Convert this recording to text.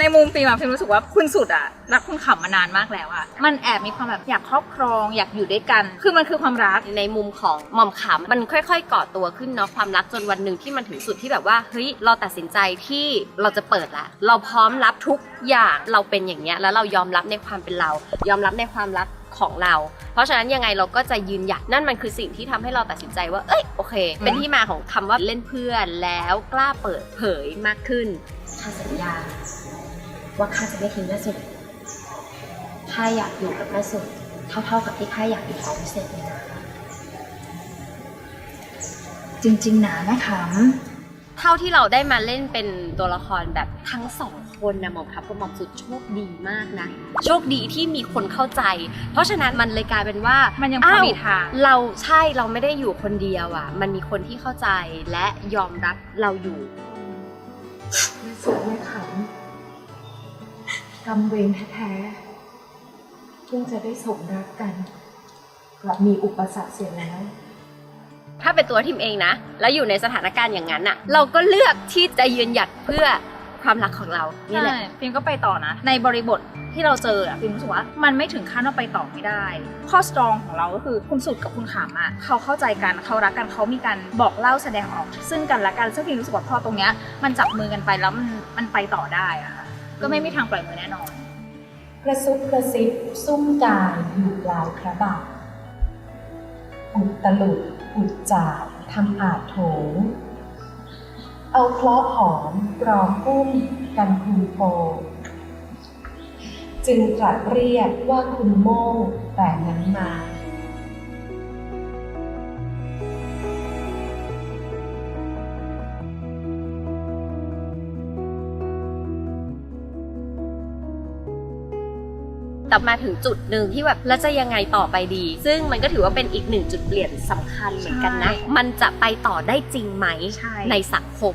ในมุมฟิล์มอะฟิล์มรู้สึกว่าคุณสุดอะรักคุณขำมานานมากแล้วอะมันแอบมีความแบบอยากครอบครองอยากอยู่ด้วยกัน คือมันคือความรักในมุมของหม่อมขำมันค่อย ๆ ก่อตัวขึ้นเนาะความรักจนวันหนึ่งที่มันถึงสุดที่แบบว่าเฮ้ยเราตัดสินใจที่เราจะเปิดละ เราพร้อมรับทุกอย่างเราเป็นอย่างเงี้ยแล้วเรายอมรับในความเป็นเรา ยอมรับในความรักของเรา เพราะฉะนั้นยังไงเราก็จะยืนหยัดนั่นมันคือสิ่งที่ทำให้เราตัดสินใจว่า เอ้ย โอเค เป็นที่มาของคำว่าเล่นเพื่อนแล้วกล้าเปิดเผยมากขึ้น ข้าสัญญา ว่าข้าจะไม่ทิ้งแม่สุดข้าอยากอยู่กับแม่สุดเท่าๆกับที่ข้าอยากอยู่กับพิเศษเลยนะจริงๆนะแม่ขเท่าที่เราได้มาเล่นเป็นตัวละครแบบทั้งสองคนนะหมอมครับกับหมอมสุดโชคดีมากนะ โชคดีที่มีคนเข้าใจ เพราะฉะนั้นมันเลยกลายเป็นว่าำมันยังพออ้าวมีทางเราใช่เราไม่ได้อยู่คนเดียวอะ มันมีคนที่เข้าใจและยอมรับเราอยู่แม่ สุดแม่ขำกำเวรแท้ๆเพิ่งจะได้สมรักกันกลับมีอุปสรรคเสียแล้ว ถ้าเป็นตัวทิมเองนะ แล้วอยู่ในสถานการณ์อย่างนั้นอะ เราก็เลือกที่จะยืนหยัดเพื่อ ความรักของเรานี่แหละใช่ฟิล์มก็ไปต่อนะ ในบริบทที่เราเจออะฟิล์มรู้สึกว่ามันไม่ถึงขั้นว่าไปต่อไม่ได้ ข้อสตรองของเราก็คือคุณสุดกับคุณขามอะเขาเข้าใจกันเขารักกันเขามีการบอกเล่าแสดงออก ซึ่งกันและกันซึ่งฟิล์มรู้สึกว่าพอตรงเนี้ยมันจับมือกันไปแล้วมันมันไปต่อได้อะค่ะก็ไม่มีทางปล่อยมือแน่นอน กระซุบกระซิบซุ่มกายอยู่ปลายพระบาทอุดตลุดอุดจาดทำอาจโถง เอาเคราะห์หอมกรองกุ้มกันคุณโพจึงตรัสเรียกว่าคุณโม่งแต่นั้นมา แต่มาถึงจุดหนึ่งที่แบบแล้วจะยังไงต่อไปดี ซึ่งมันก็ถือว่าเป็นอีกหนึ่งจุดเปลี่ยนสำคัญเหมือนกันนะใช่มันจะไปต่อได้จริงไหมใช่ในสังคม